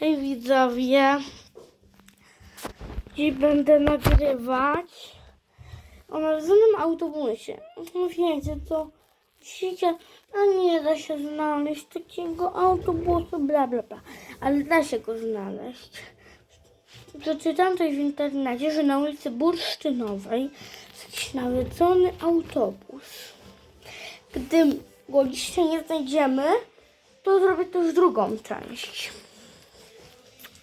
Hej widzowie. Dziś będę nagrywać o nawiedzonym autobusie. No Wiecie co? Myślicie, a nie da się znaleźć takiego autobusu, bla bla bla. Ale da się go znaleźć. Przeczytałam coś w internecie, że na ulicy Bursztynowej jest jakiś nawiedzony autobus. Gdy go dzisiaj nie znajdziemy, to zrobię też drugą część.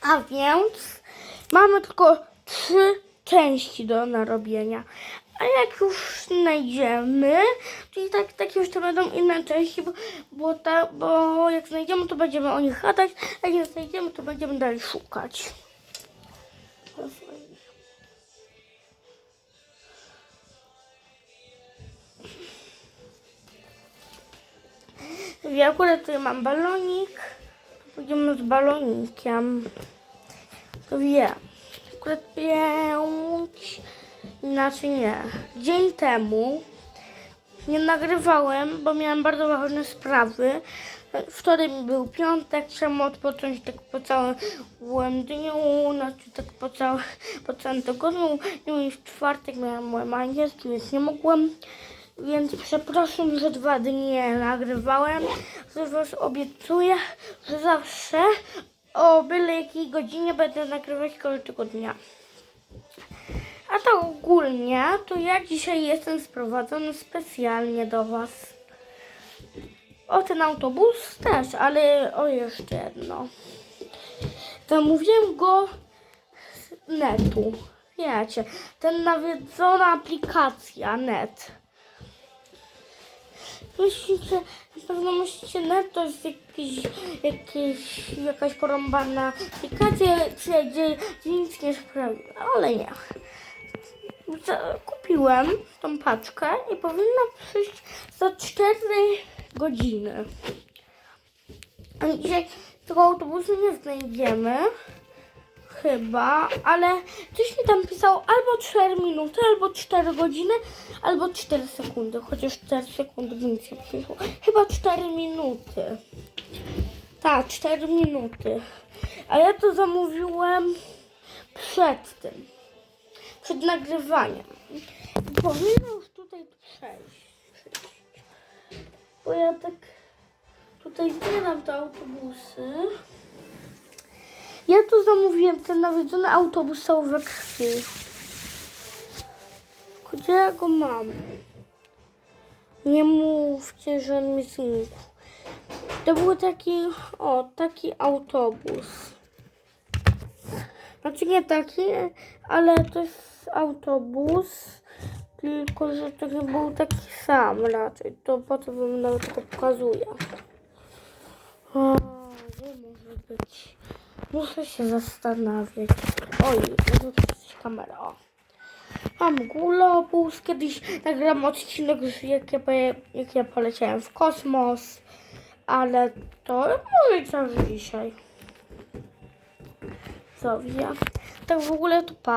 A więc mamy tylko trzy części do narobienia. A jak już znajdziemy, to i tak, tak już to będą inne części, bo, bo, ta, bo jak znajdziemy, to będziemy o nich gadać, a jak nie znajdziemy, to będziemy dalej szukać. Ja akurat tutaj mam balonik. Pójdziemy z balonikiem. To wie. Akurat pięć. Inaczej nie. Dzień temu nie nagrywałem, bo miałem bardzo ważne sprawy. Wczoraj był piątek, trzeba odpocząć tak po całym dniu, znaczy tak po, całym, po całym tygodniu. No i w czwartek miałem moje angielski, więc nie mogłem. Więc przepraszam, że dwa dni nie nagrywałem. Was obiecuję, że zawsze o byle jakiej godzinie będę nagrywać każdego dnia. A tak ogólnie, to ja dzisiaj jestem sprowadzony specjalnie do was. O ten autobus też, ale o jeszcze jedno. Zamówiłem go z netu. Wiecie, ten nawiedzona aplikacja net. Myślicie, na pewno myślicie, net to jakiś, jakiś, jakaś porąbana aplikacja, gdzie nic nie sprawi, ale nie. Kupiłem tą paczkę i powinna przyjść za 4 godziny. A dzisiaj tego autobusu nie znajdziemy. Chyba, ale coś mi tam pisało albo 4 minuty, albo 4 godziny, albo 4 sekundy. Chociaż 4 sekundy by nic nie przyszło. Chyba 4 minuty. Tak, 4 minuty. A ja to zamówiłem przed tym. Przed nagrywaniem. Powinno już tutaj przejść. Bo ja tak tutaj zbieram te autobusy. Ja tu zamówiłem ten nawiedzony autobus cały we krwi. Gdzie ja go mam? Nie mówcie, że on mi znikł. To był taki, o, taki autobus. Znaczy nie taki, ale to jest autobus, tylko że to nie był taki sam raczej. To po co wam nawet tylko pokazuję. O, gdzie może być? Muszę się zastanawiać. Oj, to jest kamera. Mam globus. Kiedyś nagram odcinek, jak ja, jak ja poleciałem w kosmos. Ale to może i co dzisiaj. Co? Tak w ogóle to pa.